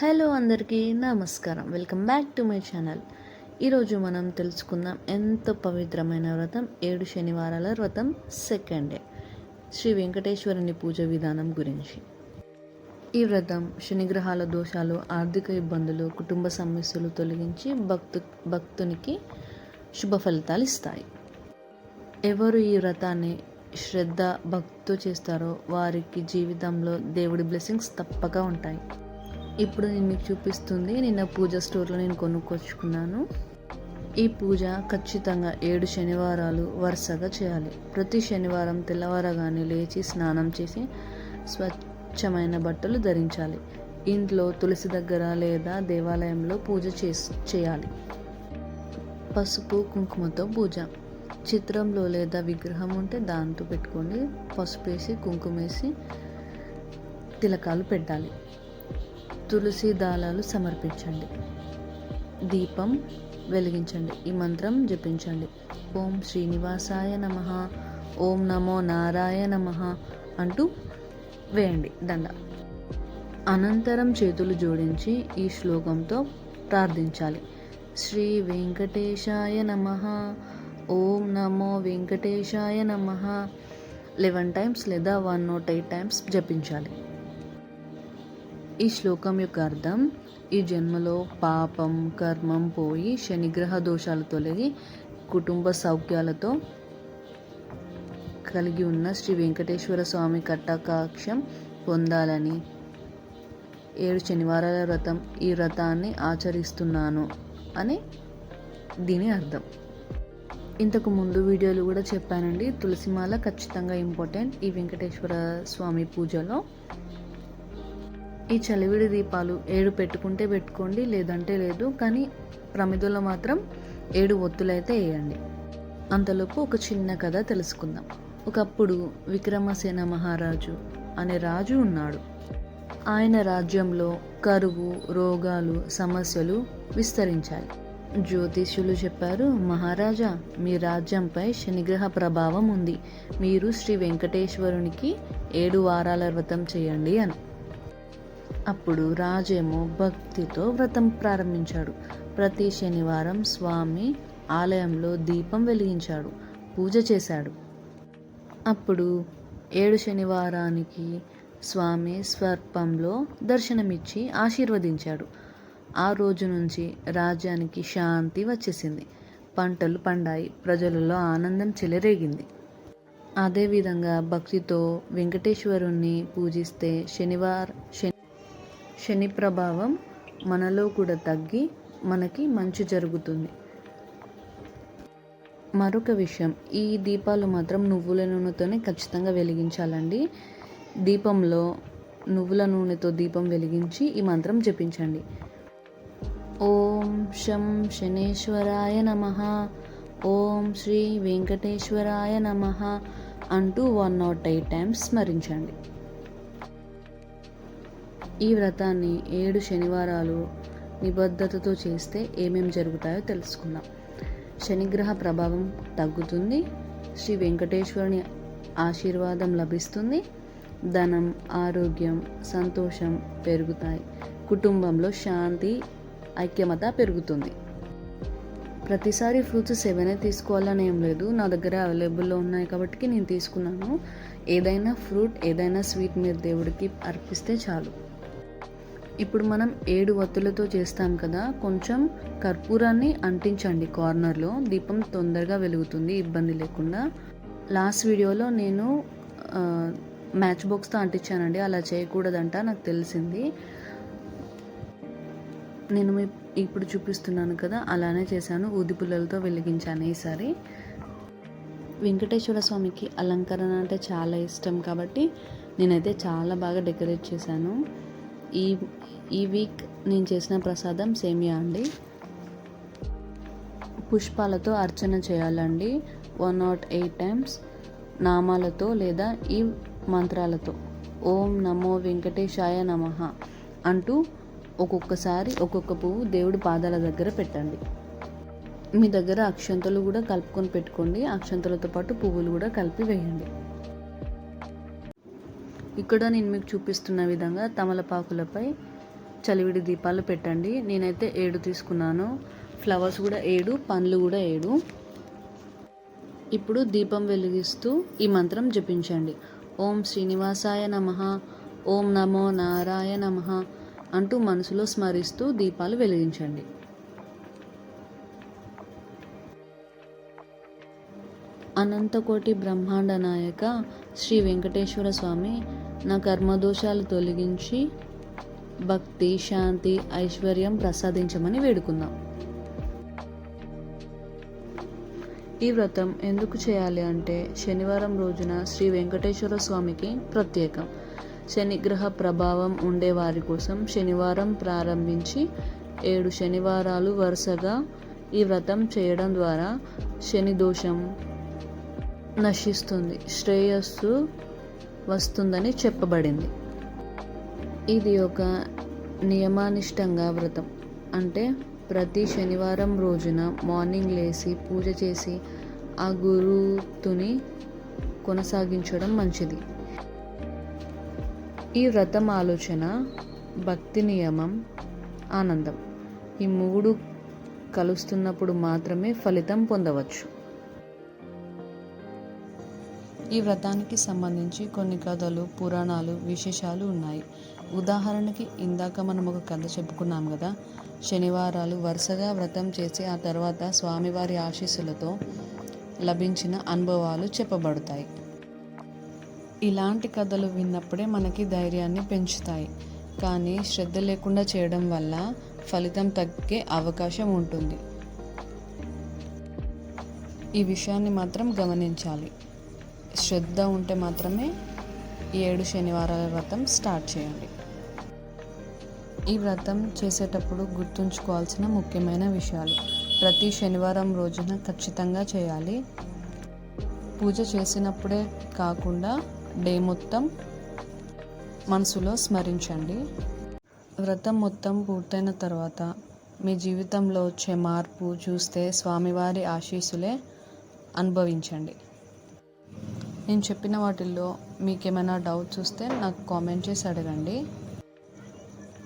Hello అందరికీ నమస్కారం. Welcome back to my channel. ఈరోజు మనం తెలుసుకుందాం ఎంతో పవిత్రమైన వ్రతం ఏడు శనివారాల వ్రతం సెకండ్ డే శ్రీ వెంకటేశ్వరుని పూజ విధానం గురించి. ఈ వ్రతం శనిగ్రహాల దోషాలు ఆర్థిక ఇబ్బందులు కుటుంబ సమస్యలు తొలగించి భక్తు భక్తునికి శుభ ఫలితాలు ఇస్తాయి. ఎవరు ఈ వ్రతాన్ని శ్రద్ధ భక్తితో చేస్తారో వారికి జీవితంలో దేవుడి బ్లెస్సింగ్స్ తప్పక ఉంటాయి. ఇప్పుడు నేను మీకు చూపిస్తుంది. నిన్న పూజ స్టోర్లో నేను కొనుక్కొచ్చుకున్నాను. ఈ పూజ ఖచ్చితంగా ఏడు శనివారాలు వరుసగా చేయాలి. ప్రతి శనివారం తెల్లవారగానే లేచి స్నానం చేసి స్వచ్ఛమైన బట్టలు ధరించాలి. ఇంట్లో తులసి దగ్గర లేదా దేవాలయంలో పూజ చేసి చేయాలి. పసుపు కుంకుమతో పూజ. చిత్రంలో లేదా విగ్రహం ఉంటే దాంతో పెట్టుకోండి పసుపు వేసి కుంకుమ వేసి తిలకాలు పెట్టాలి. తులసి దాళాలు సమర్పించండి. దీపం వెలిగించండి. ఈ మంత్రం జపించండి. ఓం శ్రీనివాసాయ నమ. ఓం నమో నారాయణ నమ అంటూ వేయండి. దండ. అనంతరం చేతులు జోడించి ఈ శ్లోకంతో ప్రార్థించాలి. శ్రీ వెంకటేశాయ నమ. ఓం నమో వెంకటేశాయ నమ. లెవెన్ టైమ్స్ లేదా వన్ నాట్ ఎయిట్ టైమ్స్ జపించాలి. ఈ శ్లోకం యొక్క అర్థం ఈ జన్మలో పాపం కర్మం పోయి శనిగ్రహ దోషాలు తొలగి కుటుంబ సౌఖ్యాలతో కలిగి ఉన్న శ్రీ వెంకటేశ్వర స్వామి కటాకాక్షం పొందాలని ఏడు శనివారాల వ్రతం ఈ వ్రతాన్ని ఆచరిస్తున్నాను అని దీని అర్థం. ఇంతకు ముందు వీడియోలు కూడా చెప్పానండి తులసిమాల ఖచ్చితంగా ఇంపార్టెంట్ ఈ వెంకటేశ్వర స్వామి పూజలో. ఈ చలివిడి దీపాలు ఏడు పెట్టుకుంటే పెట్టుకోండి లేదంటే లేదు కానీ ప్రమిదలో మాత్రం ఏడు ఒత్తులైతే వేయండి. అంతలోపు ఒక చిన్న కథ తెలుసుకుందాం. ఒకప్పుడు విక్రమసేన మహారాజు అనే రాజు ఉన్నాడు. ఆయన రాజ్యంలో కరువు రోగాలు సమస్యలు విస్తరించాయి. జ్యోతిష్యులు చెప్పారు మహారాజా మీ రాజ్యంపై శనిగ్రహ ప్రభావం ఉంది. మీరు శ్రీ వెంకటేశ్వరునికి ఏడు వారాల వ్రతం చేయండి అని. అప్పుడు రాజేమో భక్తితో వ్రతం ప్రారంభించాడు. ప్రతి శనివారం స్వామి ఆలయంలో దీపం వెలిగించాడు పూజ చేశాడు. అప్పుడు ఏడు శనివారానికి స్వామి స్వర్పంలో దర్శనమిచ్చి ఆశీర్వదించాడు. ఆ రోజు నుంచి రాజ్యానికి శాంతి వచ్చేసింది. పంటలు పండాయి ప్రజలలో ఆనందం చెలరేగింది. అదేవిధంగా భక్తితో వెంకటేశ్వరుణ్ణి పూజిస్తే శనివారం శని శని ప్రభావం మనలో కూడా తగ్గి మనకి మంచి జరుగుతుంది. మరొక విషయం ఈ దీపాలు మాత్రం నువ్వుల నూనెతోనే ఖచ్చితంగా వెలిగించాలండి. దీపంలో నువ్వుల నూనెతో దీపం వెలిగించి ఈ మంత్రం జపించండి. ఓం శం శనేశ్వరాయ నమ ఓం శ్రీ వెంకటేశ్వరాయ నమ అంటూ వన్ నాట్ ఎయిట్ టైమ్స్ స్మరించండి. ఈ వ్రతాన్ని ఏడు శనివారాలు నిబద్ధతతో చేస్తే ఏమేమి జరుగుతాయో తెలుసుకుందాం. శనిగ్రహ ప్రభావం తగ్గుతుంది శ్రీ వెంకటేశ్వరుని ఆశీర్వాదం లభిస్తుంది ధనం ఆరోగ్యం సంతోషం పెరుగుతాయి కుటుంబంలో శాంతి ఐక్యమత పెరుగుతుంది. ప్రతిసారి ఫ్రూట్స్ సెవెనే తీసుకోవాలని ఏం లేదు నా దగ్గర అవైలబుల్లో ఉన్నాయి కాబట్టి నేను తీసుకున్నాను. ఏదైనా ఫ్రూట్ ఏదైనా స్వీట్ మీరు దేవుడికి అర్పిస్తే చాలు. ఇప్పుడు మనం ఏడు వత్తులతో చేస్తాం కదా కొంచెం కర్పూరాన్ని అంటించండి కార్నర్లో. దీపం తొందరగా వెలుగుతుంది ఇబ్బంది లేకుండా. లాస్ట్ వీడియోలో నేను మ్యాచ్ బాక్స్తో అంటించానండి అలా చేయకూడదంట నాకు తెలిసింది. నేను మీ ఇప్పుడు చూపిస్తున్నాను కదా అలానే చేశాను ఊదిపుల్లలతో వెలిగించాను ఈసారి. వెంకటేశ్వర స్వామికి అలంకరణ అంటే చాలా ఇష్టం కాబట్టి నేనైతే చాలా బాగా డెకరేట్ చేశాను. ఈ ఈ వీక్ నేను చేసిన ప్రసాదం సేమియా అండి. పుష్పాలతో అర్చన చేయాలండి. వన్ నాట్ ఎయిట్ టైమ్స్ నామాలతో లేదా ఈ మంత్రాలతో. ఓం నమో వెంకటేశాయ నమ అంటూ ఒక్కొక్కసారి ఒక్కొక్క పువ్వు దేవుడి పాదాల దగ్గర పెట్టండి. మీ దగ్గర అక్షంతలు కూడా కలుపుకొని పెట్టుకోండి. అక్షంతలతో పాటు పువ్వులు కూడా కలిపి వేయండి. ఇక్కడ నేను మీకు చూపిస్తున్న విధంగా తమలపాకులపై చలివిడి దీపాలు పెట్టండి. నేనైతే ఏడు తీసుకున్నాను. ఫ్లవర్స్ కూడా ఏడు పండ్లు కూడా ఏడు. ఇప్పుడు దీపం వెలిగిస్తూ ఈ మంత్రం జపించండి. ఓం శ్రీనివాసాయ నమ ఓం నమో నారాయ నమ అంటూ మనసులో స్మరిస్తూ దీపాలు వెలిగించండి. అనంతకోటి బ్రహ్మాండ నాయక శ్రీ వెంకటేశ్వర స్వామి నా కర్మదోషాలు తొలగించి భక్తి శాంతి ఐశ్వర్యం ప్రసాదించమని వేడుకుందాం. ఈ వ్రతం ఎందుకు చేయాలి అంటే శనివారం రోజున శ్రీ వెంకటేశ్వర స్వామికి ప్రత్యేకం. శనిగ్రహ ప్రభావం ఉండే వారి కోసం శనివారం ప్రారంభించి ఏడు శనివారాలు వరుసగా ఈ వ్రతం చేయడం ద్వారా శని దోషం నశిస్తుంది. శ్రేయస్సు వస్తుందని చెప్పబడింది. ఇది ఒక నియమానిష్టంగా వ్రతం. అంటే ప్రతి శనివారం రోజున మార్నింగ్ లేచి పూజ చేసి ఆ గురుతుని కొనసాగించడం మంచిది. ఈ వ్రతం ఆలోచన భక్తి నియమం ఆనందం. ఈ మూడు కలుస్తున్నప్పుడు మాత్రమే ఫలితం పొందవచ్చు. ఈ వ్రతానికి సంబంధించి కొన్ని కథలు పురాణాలు విశేషాలు ఉన్నాయి. ఉదాహరణకి ఇందాక మనం ఒక కథ చెప్పుకున్నాం కదా. శనివారాలు వరుసగా వ్రతం చేసి ఆ తర్వాత స్వామివారి ఆశీస్సులతో లభించిన అనుభవాలు చెప్పబడతాయి. ఇలాంటి కథలు విన్నప్పుడే మనకి ధైర్యాన్ని పెంచుతాయి. కానీ శ్రద్ధ లేకుండా చేయడం వల్ల ఫలితం తగ్గే అవకాశం ఉంటుంది. ఈ విషయాన్ని మాత్రం గమనించాలి. శ్రద్ధ ఉంటే మాత్రమే ఈ ఏడు శనివారాల వ్రతం స్టార్ట్ చేయండి. ఈ వ్రతం చేసేటప్పుడు గుర్తుంచుకోవాల్సిన ముఖ్యమైన విషయాలు. ప్రతి శనివారం రోజున ఖచ్చితంగా చేయాలి. పూజ చేసినప్పుడే కాకుండా డే మొత్తం మనసులో స్మరించండి. వ్రతం మొత్తం పూర్తయిన తర్వాత మీ జీవితంలో వచ్చే మార్పు చూస్తే స్వామివారి ఆశీస్సులే అనుభవించండి. నేను చెప్పిన వాటిల్లో మీకు ఏమైనా డౌట్స్ వస్తే నాకు కామెంట్ చేసి అడగండి.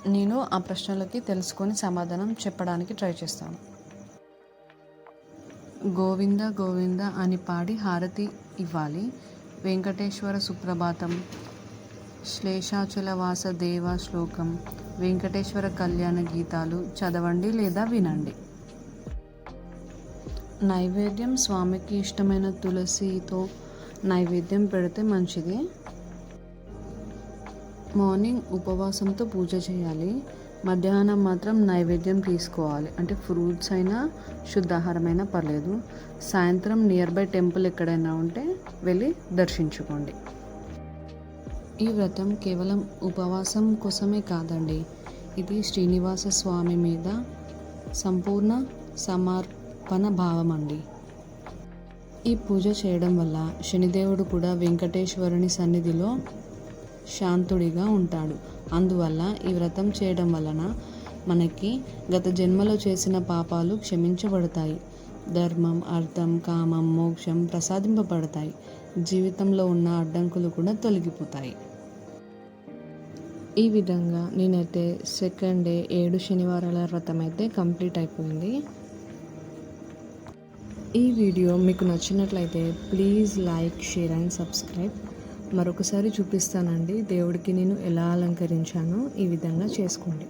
నేను ఆ ప్రశ్నలకి తెలుసుకొని సమాధానం చెప్పడానికి ట్రై చేస్తాను. గోవింద గోవింద అని పాడి హారతి ఇవ్వాలి. వెంకటేశ్వర సుప్రభాతం. శ్లేషాచల వాస దేవ శ్లోకం. వెంకటేశ్వర కళ్యాణ గీతాలు చదవండి లేదా వినండి. నైవేద్యం స్వామికి ఇష్టమైన తులసితో నైవేద్యం పెడితే మంచిది. మార్నింగ్ ఉపవాసంతో పూజ చేయాలి. మధ్యాహ్నం మాత్రం నైవేద్యం తీసుకోవాలి. అంటే ఫ్రూట్స్ అయినా శుద్ధాహారమైనా పర్లేదు. సాయంత్రం నియర్ బై టెంపుల్ ఎక్కడైనా ఉంటే వెళ్ళి దర్శించుకోండి. ఈ వ్రతం కేవలం ఉపవాసం కోసమే కాదండి. ఇది శ్రీనివాస స్వామి మీద సంపూర్ణ సమర్పణ భావం అండి ఈ పూజ చేయడం వల్ల శనిదేవుడు కూడా వెంకటేశ్వరుని సన్నిధిలో శాంతుడిగా ఉంటాడు. అందువల్ల ఈ వ్రతం చేయడం వలన మనకి గత జన్మలో చేసిన పాపాలు క్షమించబడతాయి. ధర్మం అర్థం కామం మోక్షం ప్రసాదింపబడతాయి. జీవితంలో ఉన్న అడ్డంకులు కూడా తొలగిపోతాయి. ఈ విధంగా నేనైతే సెకండ్ డే ఏడు శనివారాల వ్రతం అయితే కంప్లీట్ అయిపోయింది. ఈ వీడియో మీకు నచ్చినట్లయితే please like share and subscribe. మరొకసారి చూపిస్తానండి దేవుడికి నేను ఎలా అలంకరించానో ఈ విధంగా చేసుకోండి.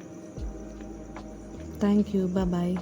Thank you bye